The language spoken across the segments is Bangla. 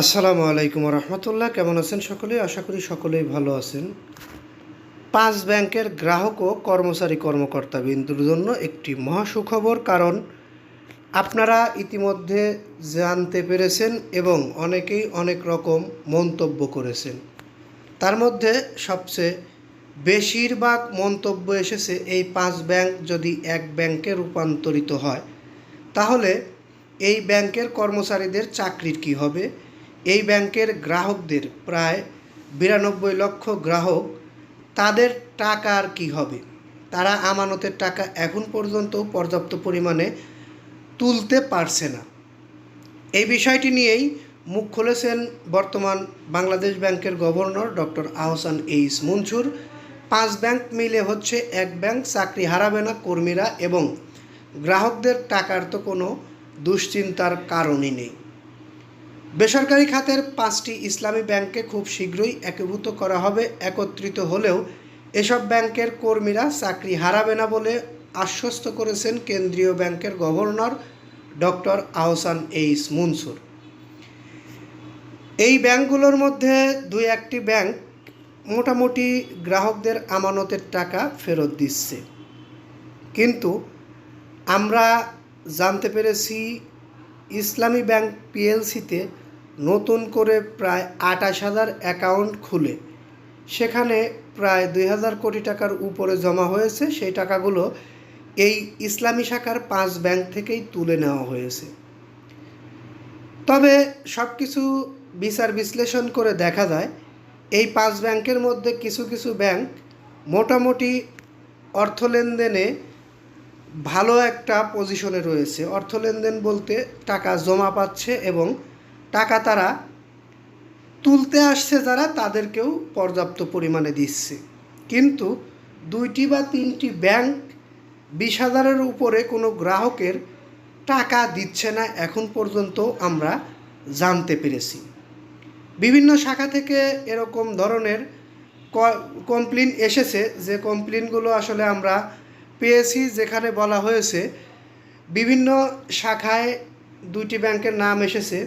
আসসালামু আলাইকুম রহমতুল্লাহ কেমন আছেন সকলেই আশা করি সকলেই ভালো আছেন। পাঁচ ব্যাংকের গ্রাহক ও কর্মচারী কর্মকর্তা বিন্দুর জন্য একটি মহা সুখবর কারণ আপনারা ইতিমধ্যে জানতে পেরেছেন এবং অনেকেই অনেক রকম মন্তব্য করেছেন। তার মধ্যে সবচেয়ে বেশিরভাগ মন্তব্য এসেছে, এই পাঁচ ব্যাংক যদি এক ব্যাংকে রূপান্তরিত হয়, তাহলে এই ব্যাংকের কর্মচারীদের চাকরির কি হবে? এই ব্যাংকের গ্রাহকদের প্রায় বিরানব্বই লক্ষ গ্রাহক, তাদের টাকা আর কি হবে? তারা আমানতের টাকা এখন পর্যন্ত পর্যাপ্ত পরিমাণে তুলতে পারছে না। এই বিষয়টি নিয়েই মুখ খুলেছেন বর্তমান বাংলাদেশ ব্যাংকের governor doctor Ahsan H Mansur. পাঁচ ব্যাংক মিলে হচ্ছে এক ব্যাংক, চাকরি হারাবে না কর্মীরা এবং গ্রাহকদের টাকার তো কোনো দুশ্চিন্তার কারণই নেই। বেসরকারি খাতের পাঁচটি ইসলামী ব্যাংককে খুব শীঘ্রই একীভূত করা হবে, একত্রিত হলেও এসব ব্যাংকের কর্মীরা চাকরি হারাবে না বলে আশ্বস্ত করেছেন কেন্দ্রীয় ব্যাংকের governor doctor Ahsan H Mansur. এই ব্যাংকগুলোর মধ্যে দুই একটি ব্যাংক মোটামুটি গ্রাহকদের আমানতের টাকা ফেরত দিচ্ছে। কিন্তু আমরা জানতে পেরেছি, ইসলামী ব্যাংক পিএলসিতে নতুন করে প্রায় আঠাশ হাজার অ্যাকাউন্ট খুলে। সেখানে প্রায় দুই হাজার কোটি টাকার উপরে জমা হয়েছে। সেই টাকাগুলো এই ইসলামী শাখার পাঁচ ব্যাংক থেকেই তুলে নেওয়া হয়েছে। তবে সব কিছু বিচার বিশ্লেষণ করে দেখা যায়, এই পাঁচ ব্যাংকের মধ্যে কিছু কিছু ব্যাংক মোটামুটি অর্থ লেনদেনে ভালো একটা পজিশনে রয়েছে। অর্থ লেনদেন বলতে টাকা জমা পাচ্ছে এবং টাকা তারা তুলতে আসছে যারা, তাদেরকেও পর্যাপ্ত পরিমাণে দিচ্ছে। কিন্তু দুইটি বা তিনটি ব্যাংক বিশ হাজারের উপরে কোনো গ্রাহকের টাকা দিচ্ছে না, এখন পর্যন্ত আমরা জানতে পেরেছি। বিভিন্ন শাখা থেকে এরকম ধরনের কমপ্লেন এসেছে যে কমপ্লেনগুলো আসলে আমরা পেয়েছি, যেখানে বলা হয়েছে বিভিন্ন শাখায় দুইটি ব্যাংকের নাম এসেছে।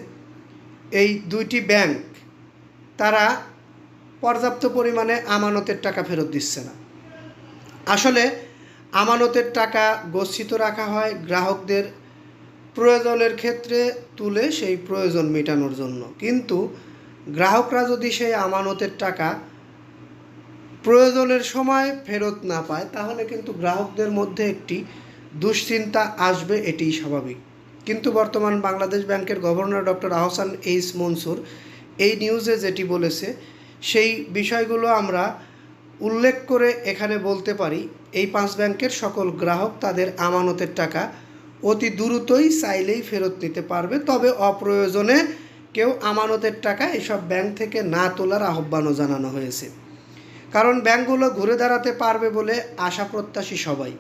এই দুইটি ব্যাংক, তারা পর্যাপ্ত পরিমাণে আমানতের টাকা ফেরত দিচ্ছে না। আসলে আমানতের টাকা গচ্ছিত রাখা হয় গ্রাহকদের প্রয়োজনের ক্ষেত্রে তুলে সেই প্রয়োজন মেটানোর জন্য। কিন্তু গ্রাহকরা যদি সেই আমানতের টাকা প্রয়োজনের সময় ফেরত না পায়, তাহলে কিন্তু গ্রাহকদের মধ্যে একটি দুশ্চিন্তা আসবে, এটিই স্বাভাবিক। কিন্তু বর্তমান বাংলাদেশ ব্যাংকের governor doctor Ahsan H Mansur এই নিউজে যেটি বলেছে, সেই বিষয়গুলো আমরা উল্লেখ করে এখানে বলতে পারি, এই পাঁচ ব্যাংকের সকল গ্রাহক তাদের আমানতের টাকা অতি দ্রুতই চাইলেই ফেরত নিতে পারবে, তবে অপ্রয়োজনে কেউ আমানতের টাকা এসব ব্যাংক থেকে না তোলার আহ্বানও জানানো হয়েছে। কারণ ব্যাংকগুলো ঘুরে দাঁড়াতে পারবে বলে আশা প্রত্যাশী সবাই।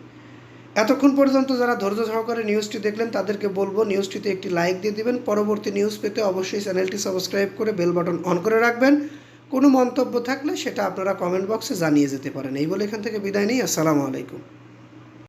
এতক্ষণ পর্যন্ত যারা ধৈর্য সহকারে নিউজটি দেখলেন, তাদেরকে বলব নিউজটিতে একটি লাইক দিয়ে দিবেন। পরবর্তী নিউজ পেতে অবশ্যই চ্যানেলটি সাবস্ক্রাইব করে বেল বাটন অন করে রাখবেন। কোনো মন্তব্য থাকলে সেটা আপনারা কমেন্ট বক্সে জানিয়ে যেতে পারেন। এই বলে এখান থেকে বিদায় নিই। আসসালামু আলাইকুম।